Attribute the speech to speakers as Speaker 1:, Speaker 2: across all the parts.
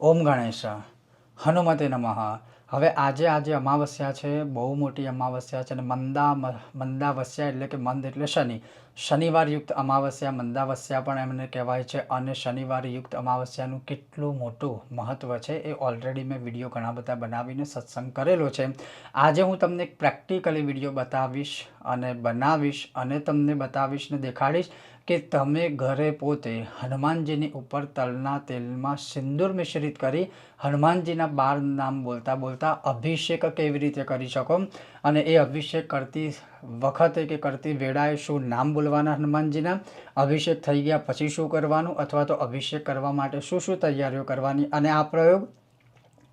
Speaker 1: ઓમ ગણેશ, હનુમતે નમઃ. હવે આજે આજે અમાવસ્યા છે, બહુ મોટી અમાવસ્યા છે અને મંદા મંદાવસ્યા એટલે કે મંદ એટલે શનિ. શનિવારયુક્ત અમાવસ્યા, મંદાવસ્યા પણ એમને કહેવાય છે અને શનિવારયુક્ત અમાવસ્યાનું કેટલું મોટું મહત્ત્વ છે એ ઓલરેડી મેં વીડિયો ઘણા બધા બનાવીને સત્સંગ કરેલો છે. આજે હું તમને એક પ્રેક્ટિકલી વીડિયો બતાવીશ અને બનાવીશ અને તમને બતાવીશ ને દેખાડીશ કે તમે ઘરે પોતે હનુમાનજીની ઉપર તલના તેલમાં સિંદૂર મિશ્રિત કરી હનુમાનજીના બાર નામ બોલતા બોલતા અભિષેક કેવી રીતે કરી શકો? અને એ અભિષેક કરતી વખતે કે કરતી વેળાએ શું નામ બોલવાના હનુમાનજીના? અભિષેક થઈ ગયા, પછી શું કરવાનું? અથવા તો અભિષેક કરવા માટે શું શું તૈયારીઓ કરવાની? અને આ પ્રયોગ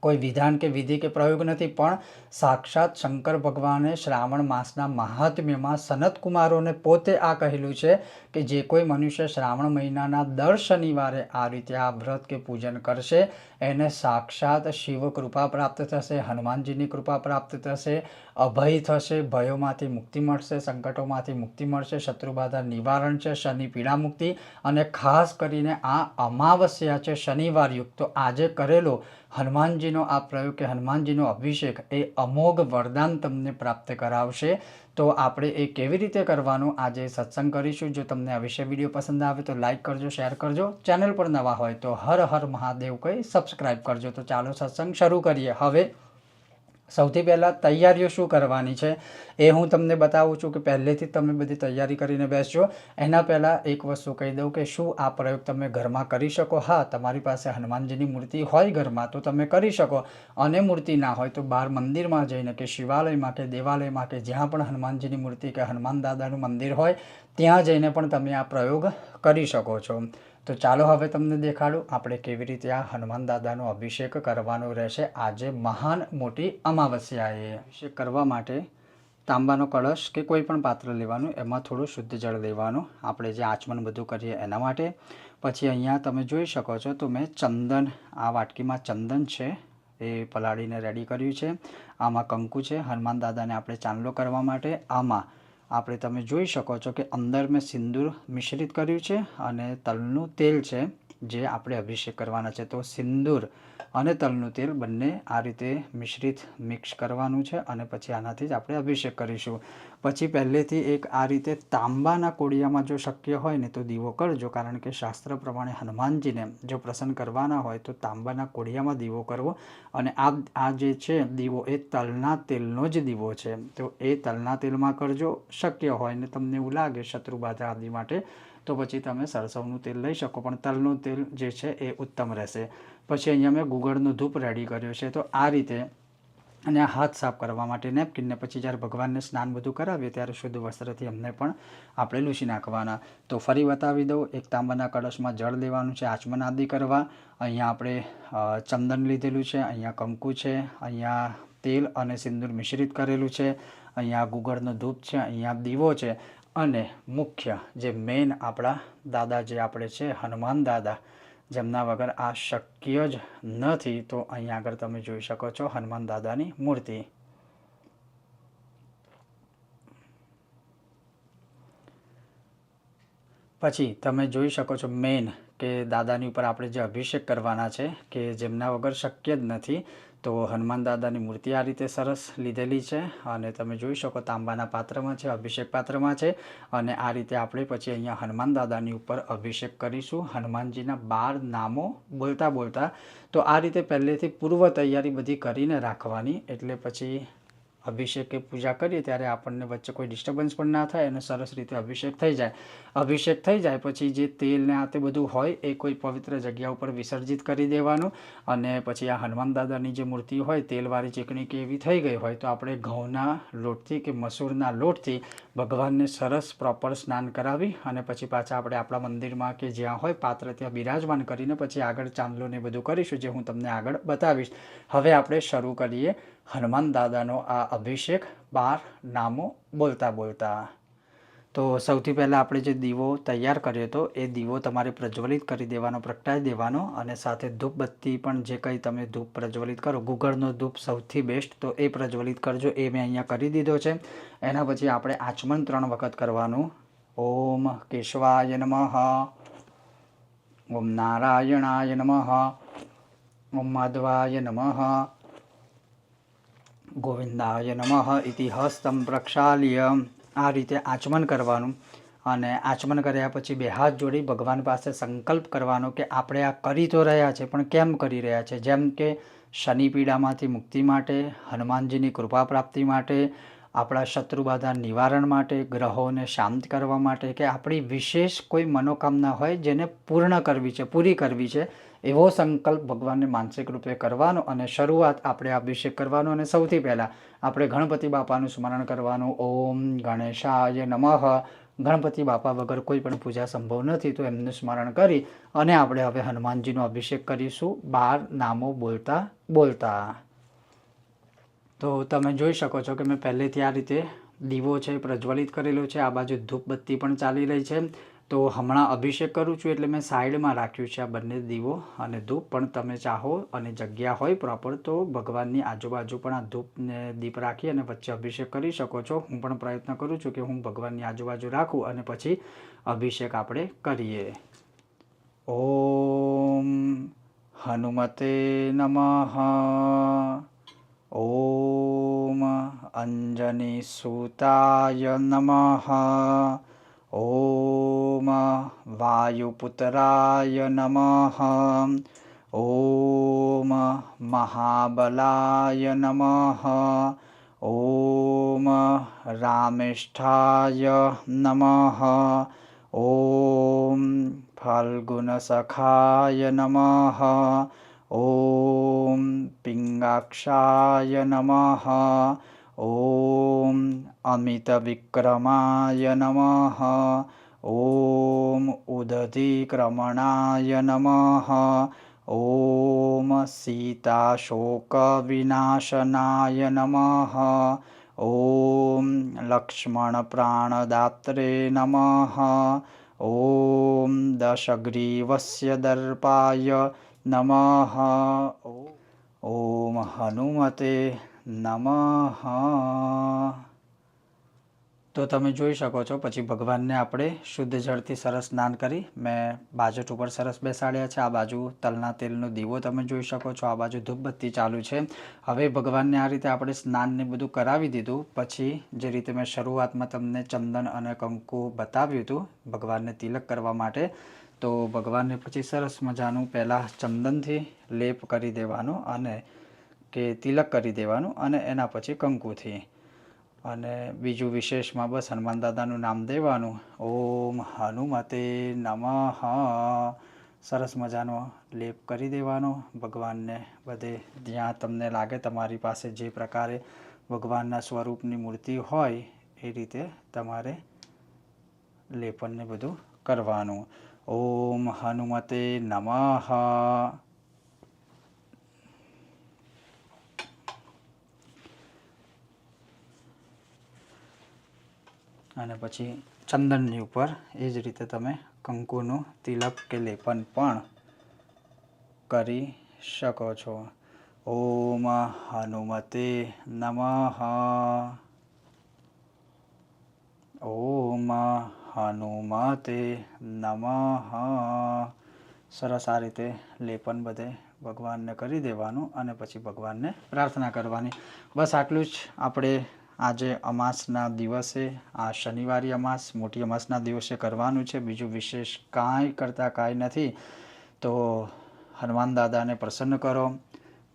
Speaker 1: કોઈ વિધાન કે વિધિ કે પ્રયોગ નથી, પણ સાક્ષાત શંકર ભગવાને શ્રાવણ માસના મહાત્મ્યમાં સનત કુમારોને પોતે આ કહેલું છે કે જે કોઈ મનુષ્ય શ્રાવણ મહિનાના દર શનિવારે આ રીતે આ વ્રત કે પૂજન કરશે, એને સાક્ષાત શિવ કૃપા પ્રાપ્ત થશે, હનુમાનજીની કૃપા પ્રાપ્ત થશે, અભય થશે, ભયોમાંથી મુક્તિ મળશે, સંકટોમાંથી મુક્તિ મળશે, શત્રુબાધા નિવારણ છે, શનિ પીડા મુક્તિ, અને ખાસ કરીને આ અમાવસ્યા છે, શનિવારયુક્ત તો આજે કરેલો હનુમાનજીનો આ પ્રયોગ કે હનુમાનજીનો અભિષેક એ અમોઘ વરદાન તમને પ્રાપ્ત કરાવશે. તો આપણે એ કેવી રીતે કરવાનું આજે સત્સંગ કરીશું. જો તમને આ વિશે વીડિયો પસંદ આવે તો લાઇક કરજો, શેર કરજો. ચેનલ પર નવા હોય તો હર હર મહાદેવ કહી સબસ્ક્રાઈબ કરજો. તો ચાલો સત્સંગ શરૂ કરીએ. હવે સૌથી પહેલાં તૈયારીઓ શું કરવાની છે એ હું તમને બતાવું છું કે પહેલેથી તમે બધી તૈયારી કરીને બેસજો. એના પહેલાં એક વસ્તુ કહી દઉં કે શું આ પ્રયોગ તમે ઘરમાં કરી શકો? હા, તમારી પાસે હનુમાનજીની મૂર્તિ હોય ઘરમાં તો તમે કરી શકો. અને મૂર્તિ ના હોય તો બહાર મંદિરમાં જઈને કે શિવાલયમાં કે દેવાલયમાં કે જ્યાં પણ હનુમાનજીની મૂર્તિ કે હનુમાન દાદાનું મંદિર હોય ત્યાં જઈને પણ તમે આ પ્રયોગ કરી શકો છો. તો ચાલો હવે તમને દેખાડું આપણે કેવી રીતે આ હનુમાન દાદાનો અભિષેક કરવાનો રહેશે. આજે મહાન મોટી અમાવસ્યાએ. અભિષેક કરવા માટે તાંબાનો કળશ કે કોઈ પણ પાત્ર લેવાનું, એમાં થોડું શુદ્ધ જળ લેવાનું આપણે જે આચમન બધું કરીએ એના માટે. પછી અહીંયા તમે જોઈ શકો છો તો મેં ચંદન, આ વાટકીમાં ચંદન છે, એ પલાળીને રેડી કર્યું છે. આમાં કંકુ છે, હનુમાન દાદાને આપણે ચાંદલો કરવા માટે. આમાં આપણે તમે જોઈ શકો છો કે અંદર મેં સિંદૂર મિશ્રિત કર્યું છે અને તલનું તેલ છે. જે આપણે અભિષેક કરવાના છે, તો સિંદૂર અને તલનું તેલ બંને આ રીતે મિશ્રિત મિક્સ કરવાનું છે અને પછી આનાથી જ આપણે અભિષેક કરીશું. પછી પહેલેથી એક આ રીતે તાંબાના કોડિયામાં જો શક્ય હોય ને તો દીવો કરજો, કારણ કે શાસ્ત્ર પ્રમાણે હનુમાનજીને જો પ્રસન્ન કરવાના હોય તો તાંબાના કોડિયામાં દીવો કરવો અને આ આ જે છે દીવો એ તલના તેલનો જ દીવો છે. તો એ તલના તેલમાં કરજો, શક્ય હોય ને તમને એવું લાગે શત્રુબાધા આદિ માટે તો પછી તમે સરસવનું તેલ લઈ શકો, પણ તલનું તેલ જે છે એ ઉત્તમ રહેશે. પછી અહીંયા મેં ગુગળનું ધૂપ રેડી કર્યો છે, તો આ રીતે અને હાથ સાફ કરવા માટે નેપકિનને પછી જ્યારે ભગવાનને સ્નાન બધું કરાવીએ ત્યારે શુદ્ધ વસ્ત્રથી અમને પણ આપણે લૂછી નાખવાના. તો ફરી બતાવી દઉં, એક તાંબાના કળશમાં જળ લેવાનું છે, આચમન આદિ કરવા. અહીંયા આપણે ચંદન લીધેલું છે, અહીંયા કંકુ છે, અહીંયા તેલ અને સિંદૂર મિશ્રિત કરેલું છે, અહીંયા ગુગળનો ધૂપ છે, અહીંયા દીવો છે. અને મુખ્ય જે મેઇન આપણા દાદા જે આપણે છે, હનુમાન દાદા, જેમના વગર આ શક્ય જ નથી, તો અહીંયા આગળ તમે જોઈ શકો છો હનુમાન દાદાની મૂર્તિ. પછી તમે જોઈ શકો છો મેઇન કે દાદાની ઉપર આપણે જે અભિષેક કરવાના છે, કે જેમના વગર શક્ય જ નથી તો હનુમાન દાદાની મૂર્તિ આ રીતે સરસ લીધેલી છે અને તમે જોઈ શકો તાંબાના પાત્રમાં છે, અભિષેક પાત્રમાં છે અને આ રીતે આપણે પછી અહીંયા હનુમાન દાદાની ઉપર અભિષેક કરીશું. હનુમાનજીના બાર નામો બોલતા બોલતા તો આ રીતે પહેલેથી પૂર્વ તૈયારી બધી કરીને રાખવાની, એટલે પછી અભિષેક કે પૂજા કરીએ ત્યારે આપણને વચ્ચે કોઈ ડિસ્ટર્બન્સ પણ ના થાય અને સરસ રીતે અભિષેક થઈ જાય. અભિષેક થઈ જાય પછી જે તેલ ને આ તે બધું હોય એ કોઈ પવિત્ર જગ્યા ઉપર વિસર્જિત કરી દેવાનું અને પછી આ હનુમાન દાદાની જે મૂર્તિ હોય, તેલવાળી ચીકણી કે એવી થઈ ગઈ હોય, તો આપણે ઘઉંના લોટથી કે મસૂરના લોટથી ભગવાનને સરસ પ્રોપર સ્નાન કરાવી અને પછી પાછા આપણે આપણા મંદિરમાં કે જ્યાં હોય પાત્ર ત્યાં બિરાજમાન કરીને પછી આગળ ચાંદલો ને બધું કરીશું, જે હું તમને આગળ બતાવીશ. હવે આપણે શરૂ કરીએ હનુમાન દાદાનો આ અભિષેક બાર નામો બોલતા બોલતા. તો સૌથી પહેલાં આપણે જે દીવો તૈયાર કર્યો હતો, એ દીવો તમારે પ્રજ્વલિત કરી દેવાનો, પ્રગટાવી દેવાનો અને સાથે ધૂપબત્તી પણ જે કંઈ તમે ધૂપ પ્રજ્વલિત કરો ગુગળનો ધૂપ સૌથી બેસ્ટ તો એ પ્રજ્વલિત કરજો, એ મેં અહીંયા કરી દીધો છે. એના પછી આપણે આચમન ત્રણ વખત કરવાનું. ઓમ કેશવાય નમઃ, ઓમ નારાયણાય નમઃ, ઓમ માધવાય નમઃ ગોવિંદાય નમઃ ઇતિ હસ્તમ પ્રક્ષાલ્ય આ રીતે આચમન કરવાનું અને આચમન કર્યા પછી બે હાથ જોડી ભગવાન પાસે સંકલ્પ કરવાનો કે આપણે આ કરી તો રહ્યા છે, પણ કેમ કરી રહ્યા છે? જેમ કે શનિ પીડામાંથી મુક્તિ માટે, હનુમાનજીની કૃપા પ્રાપ્તિ માટે, આપણા શત્રુબાધા નિવારણ માટે, ગ્રહોને શાંત કરવા માટે કે આપણી વિશેષ કોઈ મનોકામના હોય જેને પૂર્ણ કરવી છે, પૂરી કરવી છે એવો સંકલ્પ ભગવાનને માનસિક રૂપે કરવાનો અને શરૂઆત આપણે અભિષેક કરવાનો અને સૌથી પહેલાં આપણે ગણપતિ બાપાનું સ્મરણ કરવાનું. ઓમ ગણેશાય નમઃ. ગણપતિ બાપા વગર કોઈ પણ પૂજા સંભવ નથી, તો એમનું સ્મરણ કરી અને આપણે હવે હનુમાનજીનો અભિષેક કરીશું. બાર નામો બોલતા બોલતા. તો તમે જોઈ શકો છો કે મેં પહેલેથી આ રીતે દીવો છે પ્રજ્વલિત કરેલો છે. આ બાજુ ધૂપબત્તી પણ ચાલી રહી છે. તો હમણાં અભિષેક કરું છું એટલે મેં સાઈડમાં રાખ્યું છે આ બંને દીવો અને ધૂપ, પણ તમે ચાહો અને જગ્યા હોય પ્રોપર તો ભગવાનની આજુબાજુ પણ આ ધૂપને દીપ રાખી અને વચ્ચે અભિષેક કરી શકો છો. હું પણ પ્રયત્ન કરું છું કે હું ભગવાનની આજુબાજુ રાખું અને પછી અભિષેક આપણે કરીએ. ઓમ હનુમતે નમઃ. ઓમ અંજની સુતાય નમઃ. ॐ वायुपुत्राय नमः। ॐ महाबलाय नमः। ॐ रामेष्ठाय नमः। ॐ फाल्गुनसखाय नमः। ॐ पिङ्गाक्षाय नमः ॐ अमितविक्रमाय नमः। ॐ उदधिक्रमणाय नमः। ॐ सीताशोकविनाशनाय नमः। ॐ लक्ष्मणप्राणदात्रे नमः। ॐ दशग्रीवस्य दर्पाय नमः। ॐ हनुमते નમઃ. તો તમે જોઈ શકો છો, પછી ભગવાનને આપણે શુદ્ધ જળથી સરસ સ્નાન કરી મેં બાજટ ઉપર સરસ બેસાડ્યા છે. આ બાજુ તલના તેલનો દીવો તમે જોઈ શકો છો. આ બાજુ ધૂપબત્તી ચાલુ છે. હવે ભગવાનને આ રીતે આપણે સ્નાનને બધું કરાવી દીધું. પછી જે રીતે મેં શરૂઆતમાં તમને ચંદન અને કંકુ બતાવ્યું હતું, ભગવાનને તિલક કરવા માટે, તો ભગવાનને પછી સરસ મજાનું પહેલાં ચંદનથી લેપ કરી દેવાનું અને કે તિલક કરી દેવાનું અને એના પછી કંકુથી. અને બીજું વિશેષમાં બસ હનુમાન દાદાનું નામ દેવાનું. ઓમ હનુમતે નમઃ. સરસ મજાનો લેપ કરી દેવાનો. ભગવાનને બધે જ્યાં તમને લાગે તમારી પાસે જે પ્રકારે ભગવાનના સ્વરૂપની મૂર્તિ હોય એ રીતે તમારે લેપનને બધું કરવાનું. ઓમ હનુમતે નમઃ. અને પછી ચંદનની ઉપર એ જ રીતે તમે કંકુનું તિલક કે લેપન પણ કરી શકો છો. ઓમ હનુમતે નમઃ. ઓમ હનુમતે નમઃ. સરસ આ રીતે લેપન બધે ભગવાનને કરી દેવાનું અને પછી ભગવાનને પ્રાર્થના કરવાની. બસ આટલું જ આપણે આજે અમાસના દિવસે, આ શનિવારી અમાસ, મોટી અમાસના દિવસે કરવાનું છે. બીજું વિશેષ કાંઈ કરતાં કાંઈ નથી. તો હનુમાન દાદાને પ્રસન્ન કરો,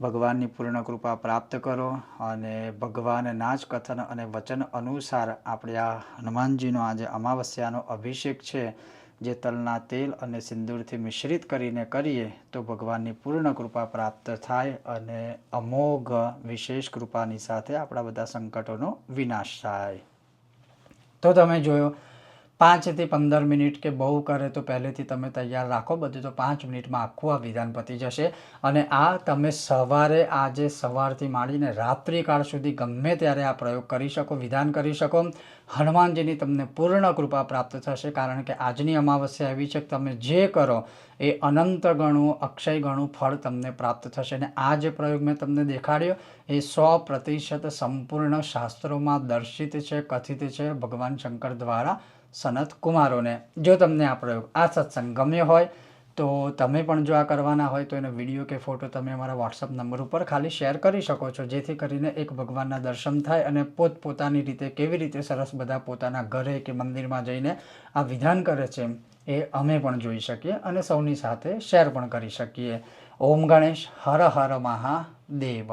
Speaker 1: ભગવાનની પૂર્ણ કૃપા પ્રાપ્ત કરો અને ભગવાનના જ કથન અને વચન અનુસાર આપણે આ હનુમાનજીનો આજે અમાવસ્યાનો અભિષેક છે. જે તલના તેલ અને સિંદૂરથી મિશ્રિત કરીને કરીએ, તો ભગવાનની પૂર્ણ કૃપા પ્રાપ્ત થાય અને અમોઘ વિશેષ કૃપાની સાથે આપણા બધા સંકટોનો વિનાશ થાય. તો તમે જોયો પાંચથી પંદર મિનિટ કે બહુ કરે તો પહેલેથી તમે તૈયાર રાખો બધું તો પાંચ મિનિટમાં આખું આ વિધાન પતી જશે. અને આ તમે સવારે આજે સવારથી માંડીને રાત્રિકાળ સુધી ગમે ત્યારે આ પ્રયોગ કરી શકો, વિધાન કરી શકો. હનુમાનજીની તમને પૂર્ણ કૃપા પ્રાપ્ત થશે કારણ કે આજની અમાવસ્યા એવી છે કે તમે જે કરો એ અનંત ગણું, અક્ષય ગણું ફળ તમને પ્રાપ્ત થશે. અને આ જે પ્રયોગ મેં તમને દેખાડ્યો એ સો પ્રતિશત સંપૂર્ણ શાસ્ત્રોમાં દર્શિત છે, કથિત છે. ભગવાન શંકર દ્વારા સનત કુમારોને જો તમને આ પ્રયોગ, આ સત્સંગ ગમ્યો હોય, તો તમે પણ જો આ કરવાના હોય, તો એનો વીડિયો કે ફોટો તમે અમારા વોટ્સઅપ નંબર ઉપર ખાલી શેર કરી શકો છો, જેથી કરીને એક ભગવાનના દર્શન થાય અને પોતપોતાની રીતે કેવી રીતે સરસ બધા પોતાના ઘરે કે મંદિરમાં જઈને આ વિધાન કરે છે, એ અમે પણ જોઈ શકીએ અને સૌની સાથે શેર પણ કરી શકીએ. ઓમ ગણેશ, હર હર મહાદેવ.